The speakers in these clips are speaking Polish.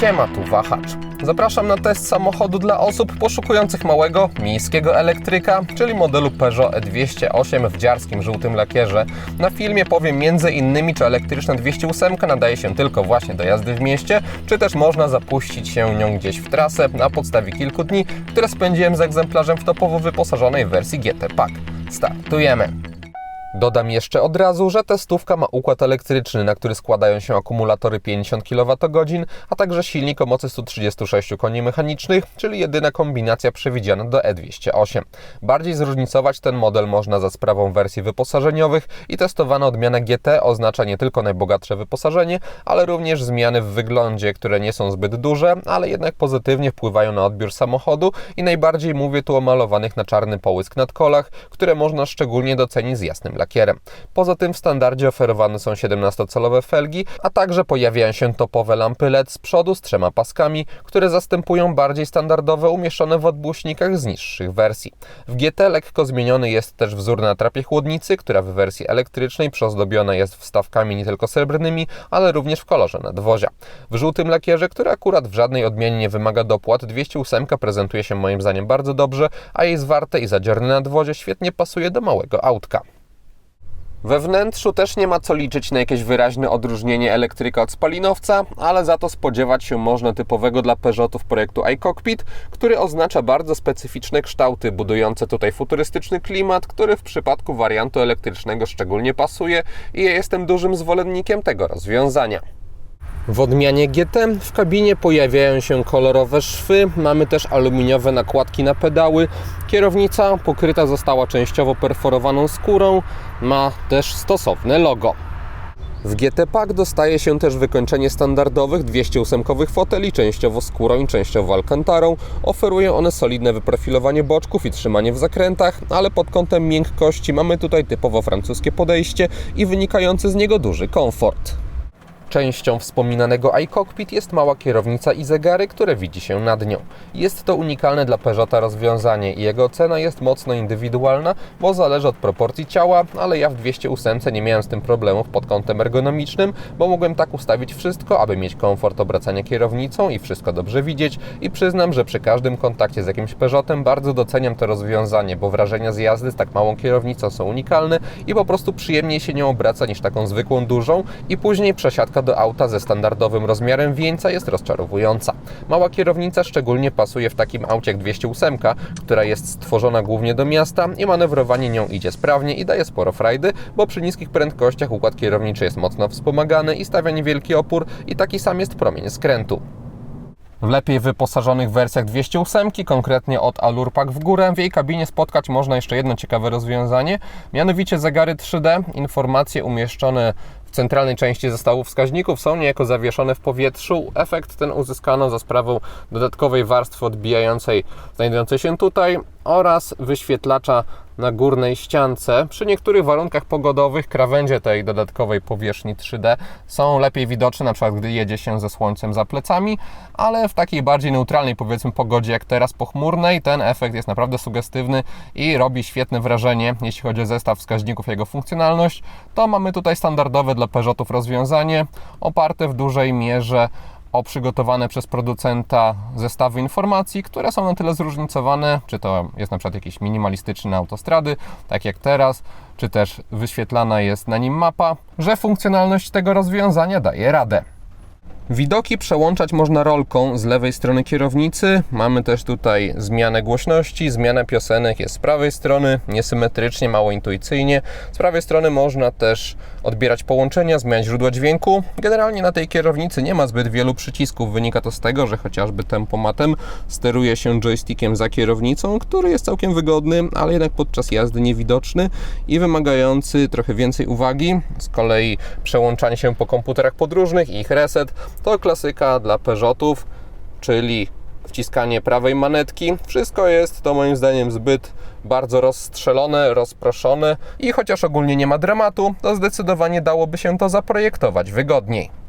Siema, tu Wahacz. Zapraszam na test samochodu dla osób poszukujących małego, miejskiego elektryka, czyli modelu Peugeot E208 w dziarskim żółtym lakierze. Na filmie powiem innymi, czy elektryczna 208 nadaje się tylko właśnie do jazdy w mieście, czy też można zapuścić się nią gdzieś w trasę na podstawie kilku dni, które spędziłem z egzemplarzem w topowo wyposażonej wersji GT Pack. Startujemy! Dodam jeszcze od razu, że testówka ma układ elektryczny, na który składają się akumulatory 50 kWh, a także silnik o mocy 136 koni mechanicznych, czyli jedyna kombinacja przewidziana do E208. Bardziej zróżnicować ten model można za sprawą wersji wyposażeniowych i testowana odmiana GT oznacza nie tylko najbogatsze wyposażenie, ale również zmiany w wyglądzie, które nie są zbyt duże, ale jednak pozytywnie wpływają na odbiór samochodu i najbardziej mówię tu o malowanych na czarny połysk nadkolach, które można szczególnie docenić z jasnym lakierem lakierem. Poza tym w standardzie oferowane są 17-calowe felgi, a także pojawiają się topowe lampy LED z przodu z trzema paskami, które zastępują bardziej standardowe umieszczone w odbłyśnikach z niższych wersji. W GT lekko zmieniony jest też wzór na trapie chłodnicy, która w wersji elektrycznej przyozdobiona jest wstawkami nie tylko srebrnymi, ale również w kolorze nadwozia. W żółtym lakierze, który akurat w żadnej odmianie nie wymaga dopłat, 208 prezentuje się moim zdaniem bardzo dobrze, a jej zwarte i zadzierne nadwozie świetnie pasuje do małego autka. We wnętrzu też nie ma co liczyć na jakieś wyraźne odróżnienie elektryka od spalinowca, ale za to spodziewać się można typowego dla Peugeotów projektu iCockpit, który oznacza bardzo specyficzne kształty, budujące tutaj futurystyczny klimat, który w przypadku wariantu elektrycznego szczególnie pasuje i ja jestem dużym zwolennikiem tego rozwiązania. W odmianie GT w kabinie pojawiają się kolorowe szwy, mamy też aluminiowe nakładki na pedały. Kierownica pokryta została częściowo perforowaną skórą, ma też stosowne logo. W GT Pack dostaje się też wykończenie standardowych 208 foteli, częściowo skórą i częściowo alkantarą. Oferują one solidne wyprofilowanie boczków i trzymanie w zakrętach, ale pod kątem miękkości mamy tutaj typowo francuskie podejście i wynikający z niego duży komfort. Częścią wspominanego iCockpit jest mała kierownica i zegary, które widzi się nad nią. Jest to unikalne dla Peugeota rozwiązanie i jego cena jest mocno indywidualna, bo zależy od proporcji ciała, ale ja w 208 nie miałem z tym problemów pod kątem ergonomicznym, bo mogłem tak ustawić wszystko, aby mieć komfort obracania kierownicą i wszystko dobrze widzieć i przyznam, że przy każdym kontakcie z jakimś Peugeotem bardzo doceniam to rozwiązanie, bo wrażenia z jazdy z tak małą kierownicą są unikalne i po prostu przyjemniej się nią obraca niż taką zwykłą dużą i później przesiadka do auta ze standardowym rozmiarem wieńca jest rozczarowująca. Mała kierownica szczególnie pasuje w takim aucie jak 208, która jest stworzona głównie do miasta i manewrowanie nią idzie sprawnie i daje sporo frajdy, bo przy niskich prędkościach układ kierowniczy jest mocno wspomagany i stawia niewielki opór i taki sam jest promień skrętu. W lepiej wyposażonych wersjach 208, konkretnie od Allure w górę, w jej kabinie spotkać można jeszcze jedno ciekawe rozwiązanie, mianowicie zegary 3D, informacje umieszczone centralnej części zestawu wskaźników są niejako zawieszone w powietrzu. Efekt ten uzyskano za sprawą dodatkowej warstwy odbijającej znajdującej się tutaj oraz wyświetlacza na górnej ściance. Przy niektórych warunkach pogodowych krawędzie tej dodatkowej powierzchni 3D są lepiej widoczne, na przykład gdy jedzie się ze słońcem za plecami, ale w takiej bardziej neutralnej powiedzmy pogodzie jak teraz pochmurnej ten efekt jest naprawdę sugestywny i robi świetne wrażenie, jeśli chodzi o zestaw wskaźników jego funkcjonalność. To mamy tutaj standardowe dla Peugeotów rozwiązanie oparte w dużej mierze o przygotowane przez producenta zestawy informacji, które są na tyle zróżnicowane, czy to jest na przykład jakiś minimalistyczny na autostrady, tak jak teraz, czy też wyświetlana jest na nim mapa, że funkcjonalność tego rozwiązania daje radę. Widoki przełączać można rolką z lewej strony kierownicy. Mamy też tutaj zmianę głośności, zmiana piosenek jest z prawej strony, niesymetrycznie, mało intuicyjnie. Z prawej strony można też odbierać połączenia, zmieniać źródła dźwięku. Generalnie na tej kierownicy nie ma zbyt wielu przycisków. Wynika to z tego, że chociażby tempomatem steruje się joystickiem za kierownicą, który jest całkiem wygodny, ale jednak podczas jazdy niewidoczny i wymagający trochę więcej uwagi. Z kolei przełączanie się po komputerach podróżnych i ich reset to klasyka dla Peugeotów, czyli wciskanie prawej manetki. Wszystko jest to moim zdaniem zbyt bardzo rozstrzelone, rozproszone i chociaż ogólnie nie ma dramatu, to zdecydowanie dałoby się to zaprojektować wygodniej.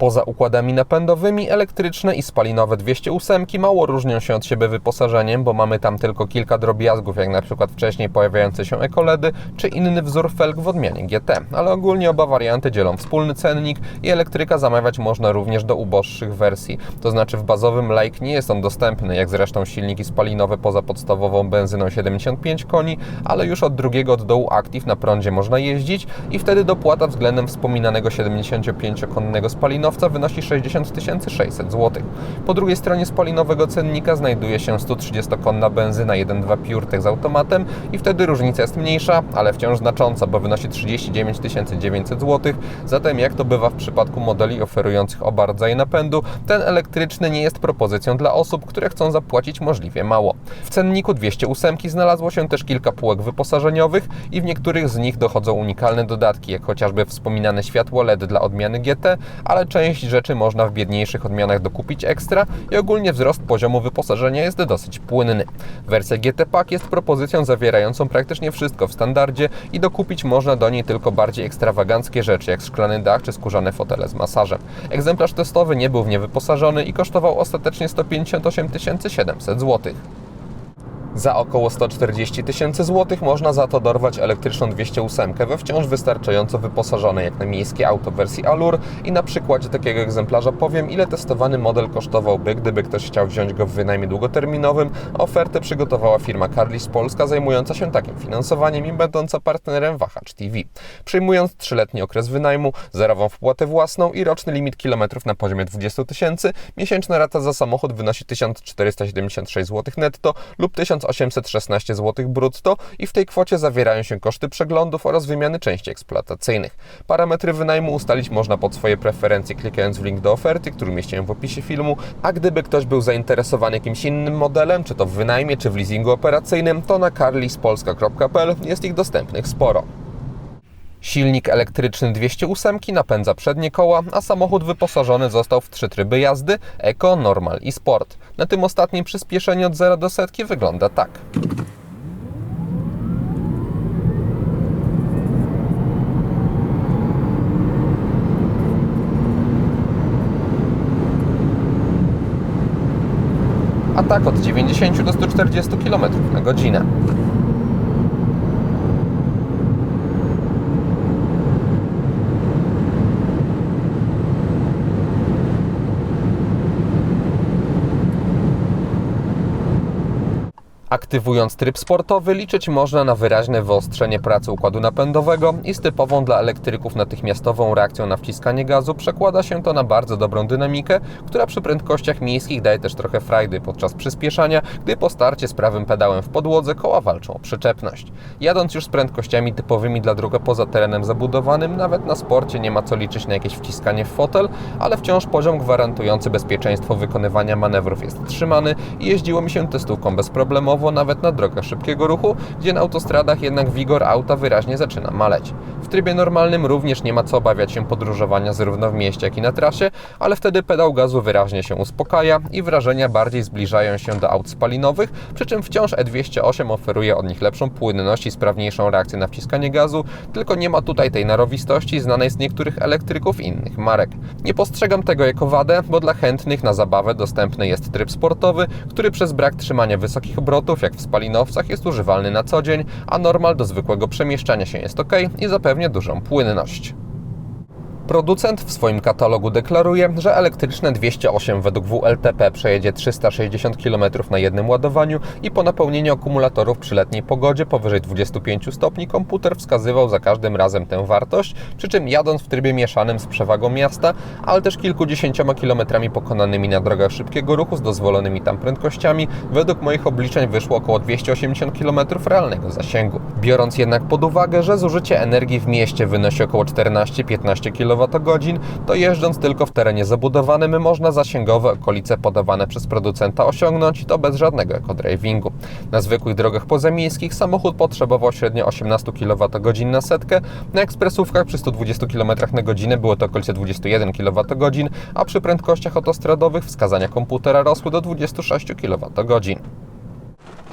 Poza układami napędowymi, elektryczne i spalinowe 208 mało różnią się od siebie wyposażeniem, bo mamy tam tylko kilka drobiazgów, jak na przykład wcześniej pojawiające się ekoledy, czy inny wzór felg w odmianie GT, ale ogólnie oba warianty dzielą wspólny cennik i elektryka zamawiać można również do uboższych wersji. To znaczy w bazowym Like nie jest on dostępny, jak zresztą silniki spalinowe poza podstawową benzyną 75 koni, ale już od drugiego od dołu Active na prądzie można jeździć i wtedy dopłata względem wspominanego 75-konnego spalinowca wynosi 60 600 zł. Po drugiej stronie spalinowego cennika znajduje się 130-konna benzyna 1.2 PureTech z automatem i wtedy różnica jest mniejsza, ale wciąż znacząca, bo wynosi 39 900 zł. Zatem jak to bywa w przypadku modeli oferujących oba rodzaje napędu, ten elektryczny nie jest propozycją dla osób, które chcą zapłacić możliwie mało. W cenniku 208 znalazło się też kilka półek wyposażeniowych i w niektórych z nich dochodzą unikalne dodatki, jak chociażby wspominane światło LED dla odmiany GT, ale część rzeczy można w biedniejszych odmianach dokupić ekstra i ogólnie wzrost poziomu wyposażenia jest dosyć płynny. Wersja GT Pack jest propozycją zawierającą praktycznie wszystko w standardzie i dokupić można do niej tylko bardziej ekstrawaganckie rzeczy, jak szklany dach czy skórzane fotele z masażem. Egzemplarz testowy nie był w nie wyposażony i kosztował ostatecznie 158 700 zł. Za około 140 tysięcy złotych można za to dorwać elektryczną 208 we wciąż wystarczająco wyposażone jak na miejskie auto wersji Allure i na przykładzie takiego egzemplarza powiem ile testowany model kosztowałby, gdyby ktoś chciał wziąć go w wynajmie długoterminowym. Ofertę przygotowała firma Carlis Polska zajmująca się takim finansowaniem i będąca partnerem Wahacz TV. Przyjmując 3-letni okres wynajmu, zerową wpłatę własną i roczny limit kilometrów na poziomie 20 tysięcy, miesięczna rata za samochód wynosi 1476 zł netto lub 1000 1816 zł brutto i w tej kwocie zawierają się koszty przeglądów oraz wymiany części eksploatacyjnych. Parametry wynajmu ustalić można pod swoje preferencje klikając w link do oferty, który mieściłem w opisie filmu, a gdyby ktoś był zainteresowany jakimś innym modelem, czy to w wynajmie, czy w leasingu operacyjnym, to na carlispolska.pl jest ich dostępnych sporo. Silnik elektryczny 208 napędza przednie koła, a samochód wyposażony został w trzy tryby jazdy: Eco, Normal i Sport. Na tym ostatnim przyspieszenie od 0 do setki wygląda tak. A tak od 90 do 140 km na godzinę. Aktywując tryb sportowy, liczyć można na wyraźne wyostrzenie pracy układu napędowego i z typową dla elektryków natychmiastową reakcją na wciskanie gazu przekłada się to na bardzo dobrą dynamikę, która przy prędkościach miejskich daje też trochę frajdy podczas przyspieszania, gdy po starcie z prawym pedałem w podłodze koła walczą o przyczepność. Jadąc już z prędkościami typowymi dla dróg poza terenem zabudowanym, nawet na sporcie nie ma co liczyć na jakieś wciskanie w fotel, ale wciąż poziom gwarantujący bezpieczeństwo wykonywania manewrów jest trzymany i jeździło mi się testówką bezproblemowo nawet na drogach szybkiego ruchu, gdzie na autostradach jednak wigor auta wyraźnie zaczyna maleć. W trybie normalnym również nie ma co obawiać się podróżowania zarówno w mieście, jak i na trasie, ale wtedy pedał gazu wyraźnie się uspokaja i wrażenia bardziej zbliżają się do aut spalinowych, przy czym wciąż E208 oferuje od nich lepszą płynność i sprawniejszą reakcję na wciskanie gazu, tylko nie ma tutaj tej narowistości znanej z niektórych elektryków innych marek. Nie postrzegam tego jako wadę, bo dla chętnych na zabawę dostępny jest tryb sportowy, który przez brak trzymania wysokich obrotów jak w spalinowcach, jest używalny na co dzień, a normal do zwykłego przemieszczania się jest ok i zapewnia dużą płynność. Producent w swoim katalogu deklaruje, że elektryczne 208 według WLTP przejedzie 360 km na jednym ładowaniu i po napełnieniu akumulatorów przy letniej pogodzie powyżej 25 stopni komputer wskazywał za każdym razem tę wartość, przy czym jadąc w trybie mieszanym z przewagą miasta, ale też kilkudziesięcioma kilometrami pokonanymi na drogach szybkiego ruchu z dozwolonymi tam prędkościami, według moich obliczeń wyszło około 280 km realnego zasięgu. Biorąc jednak pod uwagę, że zużycie energii w mieście wynosi około 14-15 kWh, kWh, to jeżdżąc tylko w terenie zabudowanym można zasięgowe okolice podawane przez producenta osiągnąć to bez żadnego ekodrivingu. Na zwykłych drogach pozamiejskich samochód potrzebował średnio 18 kWh na setkę, na ekspresówkach przy 120 km na godzinę było to okolice 21 kWh, a przy prędkościach autostradowych wskazania komputera rosły do 26 kWh.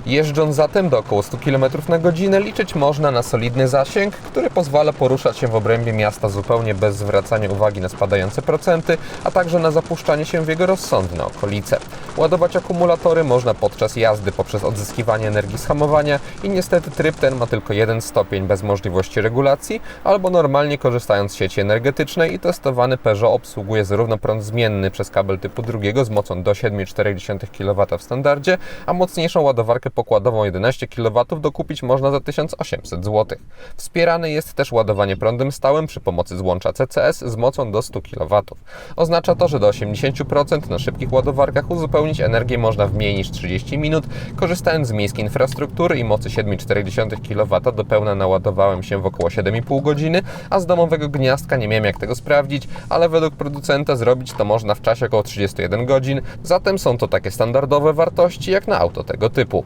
Jeżdżąc zatem do około 100 km na godzinę liczyć można na solidny zasięg, który pozwala poruszać się w obrębie miasta zupełnie bez zwracania uwagi na spadające procenty, a także na zapuszczanie się w jego rozsądne okolice. Ładować akumulatory można podczas jazdy poprzez odzyskiwanie energii z hamowania i niestety tryb ten ma tylko jeden stopień bez możliwości regulacji, albo normalnie korzystając z sieci energetycznej i testowany Peugeot obsługuje zarówno prąd zmienny przez kabel typu drugiego z mocą do 7,4 kW w standardzie, a mocniejszą ładowarkę pokładową 11 kW dokupić można za 1800 zł. Wspierane jest też ładowanie prądem stałym przy pomocy złącza CCS z mocą do 100 kW. Oznacza to, że do 80% na szybkich ładowarkach energię można w mniej niż 30 minut, korzystając z miejskiej infrastruktury i mocy 7,4 kW do pełna naładowałem się w około 7,5 godziny, a z domowego gniazdka nie miałem jak tego sprawdzić, ale według producenta zrobić to można w czasie około 31 godzin, zatem są to takie standardowe wartości jak na auto tego typu.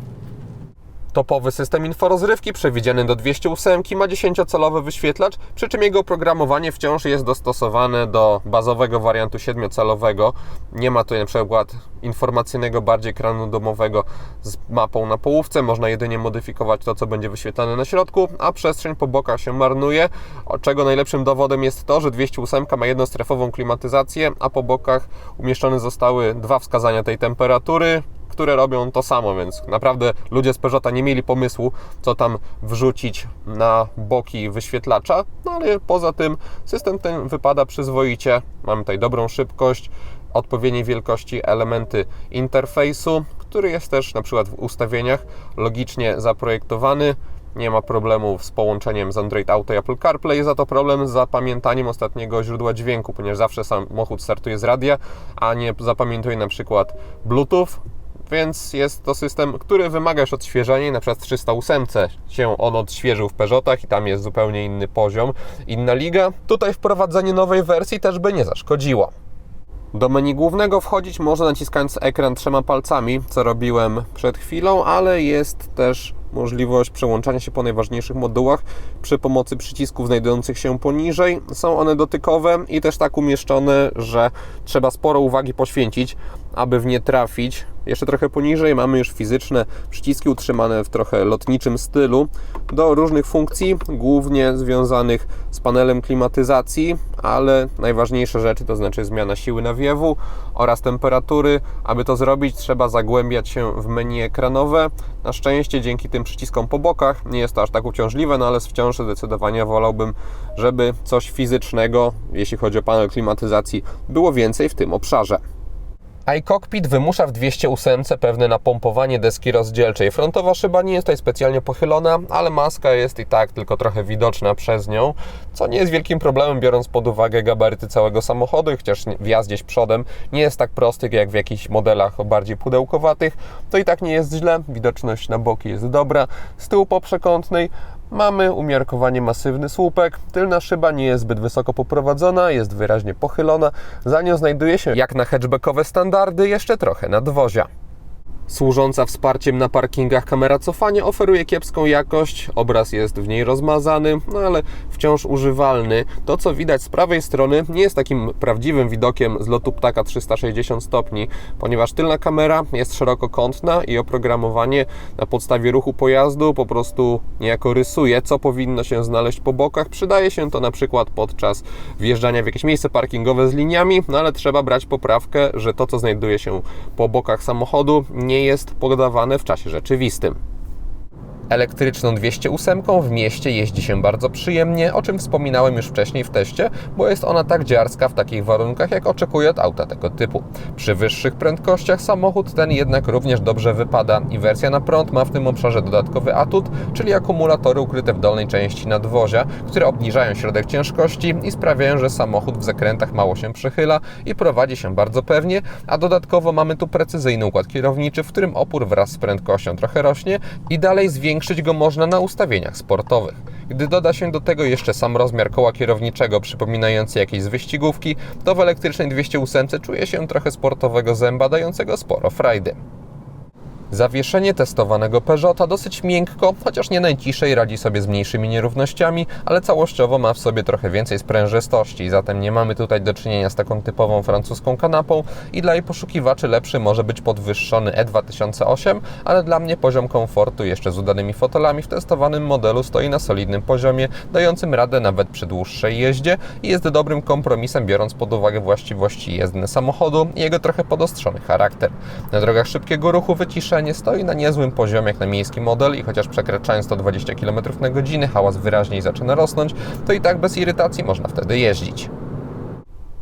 Topowy system inforozrywki przewidziany do 208 ma 10-calowy wyświetlacz, przy czym jego oprogramowanie wciąż jest dostosowane do bazowego wariantu 7-calowego. Nie ma tu na przykład informacyjnego bardziej ekranu domowego z mapą na połówce, można jedynie modyfikować to, co będzie wyświetlane na środku, a przestrzeń po bokach się marnuje, czego najlepszym dowodem jest to, że 208 ma jednostrefową klimatyzację, a po bokach umieszczone zostały dwa wskazania tej temperatury, które robią to samo, więc naprawdę ludzie z Peugeota nie mieli pomysłu, co tam wrzucić na boki wyświetlacza, no ale poza tym system ten wypada przyzwoicie. Mamy tutaj dobrą szybkość, odpowiedniej wielkości elementy interfejsu, który jest też na przykład w ustawieniach logicznie zaprojektowany. Nie ma problemów z połączeniem z Android Auto i Apple CarPlay, za to problem z zapamiętaniem ostatniego źródła dźwięku, ponieważ zawsze samochód startuje z radia, a nie zapamiętuje na przykład Bluetooth, więc jest to system, który wymaga już odświeżenia. Na przykład w 308 się on odświeżył w Peugeotach i tam jest zupełnie inny poziom, inna liga. Tutaj wprowadzenie nowej wersji też by nie zaszkodziło. Do menu głównego wchodzić można naciskając ekran trzema palcami, co robiłem przed chwilą, ale jest też możliwość przełączania się po najważniejszych modułach przy pomocy przycisków znajdujących się poniżej. Są one dotykowe i też tak umieszczone, że trzeba sporo uwagi poświęcić, aby w nie trafić. Jeszcze trochę poniżej mamy już fizyczne przyciski utrzymane w trochę lotniczym stylu do różnych funkcji, głównie związanych z panelem klimatyzacji, ale najważniejsze rzeczy to znaczy zmiana siły nawiewu oraz temperatury. Aby to zrobić, trzeba zagłębiać się w menu ekranowe. Na szczęście dzięki tym przyciskom po bokach nie jest to aż tak uciążliwe, no ale wciąż zdecydowanie wolałbym, żeby coś fizycznego, jeśli chodzi o panel klimatyzacji, było więcej w tym obszarze iCockpit wymusza w 208 pewne napompowanie deski rozdzielczej. Frontowa szyba nie jest tutaj specjalnie pochylona, ale maska jest i tak tylko trochę widoczna przez nią, co nie jest wielkim problemem biorąc pod uwagę gabaryty całego samochodu, chociaż wjazd gdzieś przodem nie jest tak prosty jak w jakichś modelach bardziej pudełkowatych, to i tak nie jest źle, widoczność na boki jest dobra, z tyłu po przekątnej Mamy umiarkowanie masywny słupek, tylna szyba nie jest zbyt wysoko poprowadzona, jest wyraźnie pochylona, za nią znajduje się, jak na hatchbackowe standardy, jeszcze trochę nadwozia. Służąca wsparciem na parkingach kamera cofania oferuje kiepską jakość, obraz jest w niej rozmazany, no ale wciąż używalny. To, co widać z prawej strony, nie jest takim prawdziwym widokiem z lotu ptaka 360 stopni, ponieważ tylna kamera jest szerokokątna i oprogramowanie na podstawie ruchu pojazdu po prostu niejako rysuje, co powinno się znaleźć po bokach. Przydaje się to na przykład podczas wjeżdżania w jakieś miejsce parkingowe z liniami, no ale trzeba brać poprawkę, że to, co znajduje się po bokach samochodu, nie jest podawane w czasie rzeczywistym. Elektryczną 208 w mieście jeździ się bardzo przyjemnie, o czym wspominałem już wcześniej w teście, bo jest ona tak dziarska w takich warunkach, jak oczekuję od auta tego typu. Przy wyższych prędkościach samochód ten jednak również dobrze wypada i wersja na prąd ma w tym obszarze dodatkowy atut, czyli akumulatory ukryte w dolnej części nadwozia, które obniżają środek ciężkości i sprawiają, że samochód w zakrętach mało się przychyla i prowadzi się bardzo pewnie, a dodatkowo mamy tu precyzyjny układ kierowniczy, w którym opór wraz z prędkością trochę rośnie i dalej zwiększa Zwiększyć go można na ustawieniach sportowych. Gdy doda się do tego jeszcze sam rozmiar koła kierowniczego przypominający jakieś z wyścigówki, to w elektrycznej 208 czuje się trochę sportowego zęba dającego sporo frajdy. Zawieszenie testowanego Peugeota dosyć miękko, chociaż nie najciszej radzi sobie z mniejszymi nierównościami, ale całościowo ma w sobie trochę więcej sprężystości, zatem nie mamy tutaj do czynienia z taką typową francuską kanapą i dla jej poszukiwaczy lepszy może być podwyższony E2008, ale dla mnie poziom komfortu jeszcze z udanymi fotelami w testowanym modelu stoi na solidnym poziomie, dającym radę nawet przy dłuższej jeździe i jest dobrym kompromisem biorąc pod uwagę właściwości jezdne samochodu i jego trochę podostrzony charakter. Na drogach szybkiego ruchu wyciszenie stoi na niezłym poziomie jak na miejski model i chociaż przekraczając 120 km na godzinę hałas wyraźniej zaczyna rosnąć, to i tak bez irytacji można wtedy jeździć.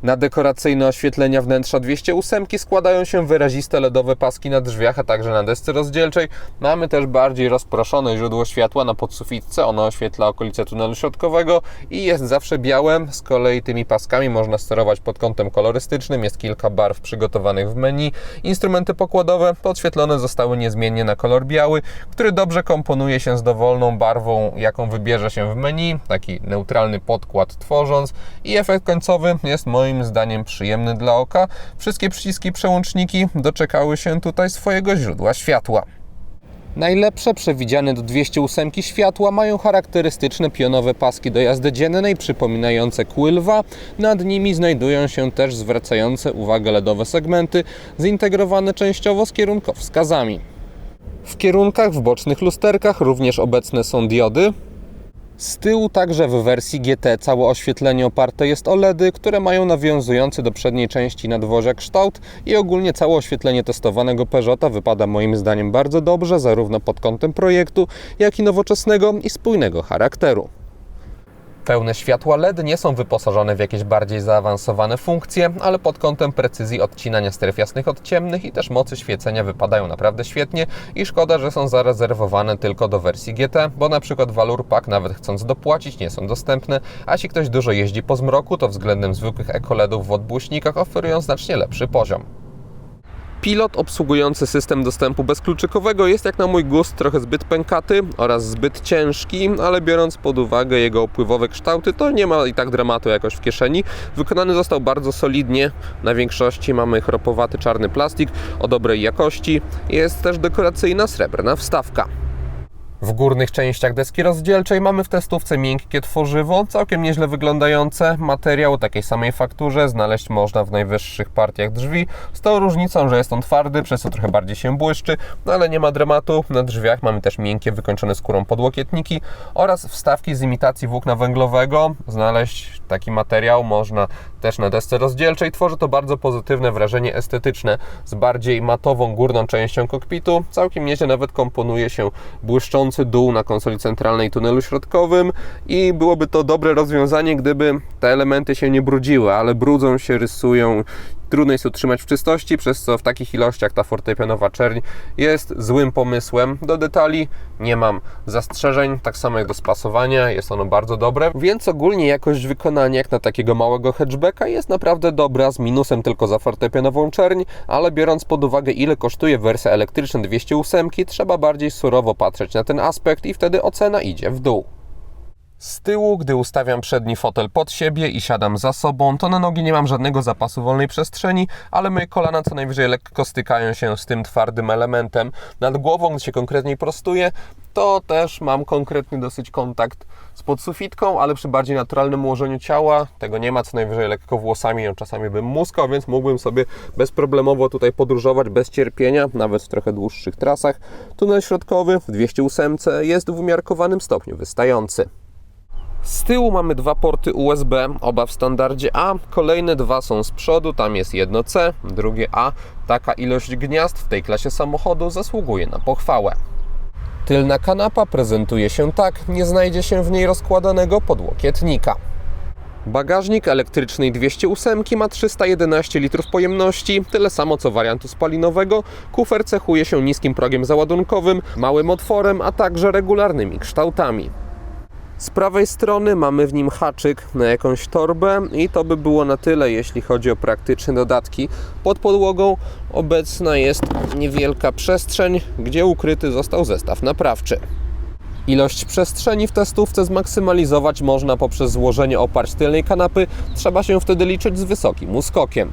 Na dekoracyjne oświetlenia wnętrza 208 składają się wyraziste LEDowe paski na drzwiach, a także na desce rozdzielczej. Mamy też bardziej rozproszone źródło światła na podsufitce. Ono oświetla okolice tunelu środkowego i jest zawsze białe. Z kolei tymi paskami można sterować pod kątem kolorystycznym. Jest kilka barw przygotowanych w menu. Instrumenty pokładowe podświetlone zostały niezmiennie na kolor biały, który dobrze komponuje się z dowolną barwą, jaką wybierze się w menu. Taki neutralny podkład tworząc i efekt końcowy jest moim moim zdaniem przyjemny dla oka. Wszystkie przyciski przełączniki doczekały się tutaj swojego źródła światła. Najlepsze przewidziane do 208 światła mają charakterystyczne pionowe paski do jazdy dziennej przypominające kły lwa. Nad nimi znajdują się też zwracające uwagę LEDowe segmenty zintegrowane częściowo z kierunkowskazami. W kierunkach w bocznych lusterkach również obecne są diody, z tyłu także w wersji GT całe oświetlenie oparte jest o LEDy, które mają nawiązujący do przedniej części nadwozia kształt i ogólnie całe oświetlenie testowanego Peugeota wypada moim zdaniem bardzo dobrze, zarówno pod kątem projektu, jak i nowoczesnego i spójnego charakteru. Pełne światła LED nie są wyposażone w jakieś bardziej zaawansowane funkcje, ale pod kątem precyzji odcinania stref jasnych od ciemnych i też mocy świecenia wypadają naprawdę świetnie i szkoda, że są zarezerwowane tylko do wersji GT, bo na przykład Valur Pack nawet chcąc dopłacić nie są dostępne, a jeśli ktoś dużo jeździ po zmroku, to względem zwykłych ekoledów w odbłyśnikach oferują znacznie lepszy poziom. Pilot obsługujący system dostępu bezkluczykowego jest jak na mój gust trochę zbyt pękaty oraz zbyt ciężki, ale biorąc pod uwagę jego opływowe kształty, to nie ma i tak dramatu jakoś w kieszeni. Wykonany został bardzo solidnie. Na większości mamy chropowaty czarny plastik o dobrej jakości. Jest też dekoracyjna srebrna wstawka. W górnych częściach deski rozdzielczej mamy w testówce miękkie tworzywo, całkiem nieźle wyglądające. Materiał o takiej samej fakturze znaleźć można w najwyższych partiach drzwi, z tą różnicą, że jest on twardy, przez co trochę bardziej się błyszczy, no ale nie ma dramatu. Na drzwiach mamy też miękkie, wykończone skórą podłokietniki oraz wstawki z imitacji włókna węglowego. Znaleźć taki materiał można też na desce rozdzielczej. Tworzy to bardzo pozytywne wrażenie estetyczne z bardziej matową górną częścią kokpitu. Całkiem nieźle nawet komponuje się błyszczący dół na konsoli centralnej tunelu środkowym i byłoby to dobre rozwiązanie, gdyby te elementy się nie brudziły, ale brudzą się, rysują trudno jest utrzymać w czystości, przez co w takich ilościach ta fortepianowa czerń jest złym pomysłem. Do detali nie mam zastrzeżeń, tak samo jak do spasowania, jest ono bardzo dobre, więc ogólnie jakość wykonania jak na takiego małego hatchbacka jest naprawdę dobra, z minusem tylko za fortepianową czerń, ale biorąc pod uwagę ile kosztuje wersja elektryczna 208, trzeba bardziej surowo patrzeć na ten aspekt i wtedy ocena idzie w dół. Z tyłu, gdy ustawiam przedni fotel pod siebie i siadam za sobą, to na nogi nie mam żadnego zapasu wolnej przestrzeni, ale moje kolana co najwyżej lekko stykają się z tym twardym elementem. Nad głową, gdy się konkretniej prostuję, to też mam konkretny dosyć kontakt z podsufitką, ale przy bardziej naturalnym ułożeniu ciała tego nie ma, co najwyżej lekko włosami ją czasami bym muskał, więc mógłbym sobie bezproblemowo tutaj podróżować bez cierpienia, nawet w trochę dłuższych trasach. Tunel środkowy w 208 jest w umiarkowanym stopniu wystający. Z tyłu mamy dwa porty USB, oba w standardzie A. Kolejne dwa są z przodu, tam jest jedno C, drugie A. Taka ilość gniazd w tej klasie samochodu zasługuje na pochwałę. Tylna kanapa prezentuje się tak, nie znajdzie się w niej rozkładanego podłokietnika. Bagażnik elektrycznej 208 ma 311 litrów pojemności, tyle samo co wariantu spalinowego. Kufer cechuje się niskim progiem załadunkowym, małym otworem, a także regularnymi kształtami. Z prawej strony mamy w nim haczyk na jakąś torbę i to by było na tyle, jeśli chodzi o praktyczne dodatki. Pod podłogą obecna jest niewielka przestrzeń, gdzie ukryty został zestaw naprawczy. Ilość przestrzeni w testówce zmaksymalizować można poprzez złożenie oparć tylnej kanapy, trzeba się wtedy liczyć z wysokim uskokiem.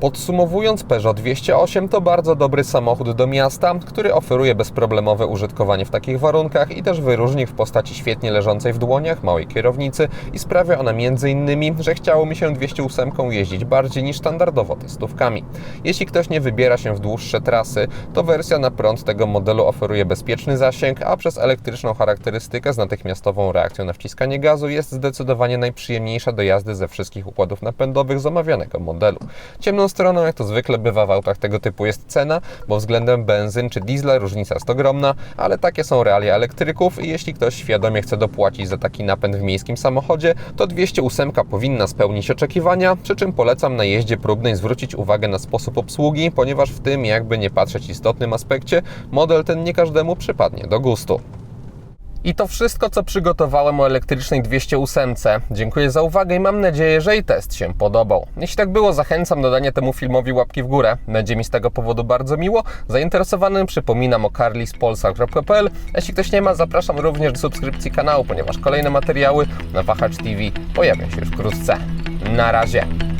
Podsumowując, Peugeot 208 to bardzo dobry samochód do miasta, który oferuje bezproblemowe użytkowanie w takich warunkach i też wyróżnik w postaci świetnie leżącej w dłoniach, małej kierownicy i sprawia ona innymi, że chciało mi się 208 jeździć bardziej niż standardowo testówkami. Jeśli ktoś nie wybiera się w dłuższe trasy, to wersja na prąd tego modelu oferuje bezpieczny zasięg, a przez elektryczną charakterystykę z natychmiastową reakcją na wciskanie gazu jest zdecydowanie najprzyjemniejsza do jazdy ze wszystkich układów napędowych z omawianego modelu. Ciemną stroną, jak to zwykle bywa w autach tego typu, jest cena, bo względem benzyn czy diesla różnica jest ogromna, ale takie są realia elektryków i jeśli ktoś świadomie chce dopłacić za taki napęd w miejskim samochodzie, to 208 powinna spełnić oczekiwania, przy czym polecam na jeździe próbnej zwrócić uwagę na sposób obsługi, ponieważ w tym, jakby nie patrzeć istotnym aspekcie, model ten nie każdemu przypadnie do gustu. I to wszystko, co przygotowałem o elektrycznej 208. Dziękuję za uwagę i mam nadzieję, że i test się podobał. Jeśli tak było, zachęcam do dania temu filmowi łapki w górę. Będzie mi z tego powodu bardzo miło. Zainteresowanym przypominam o carlispolsar.pl. Jeśli ktoś nie ma, zapraszam również do subskrypcji kanału, ponieważ kolejne materiały na Wahacz TV pojawią się już wkrótce. Na razie!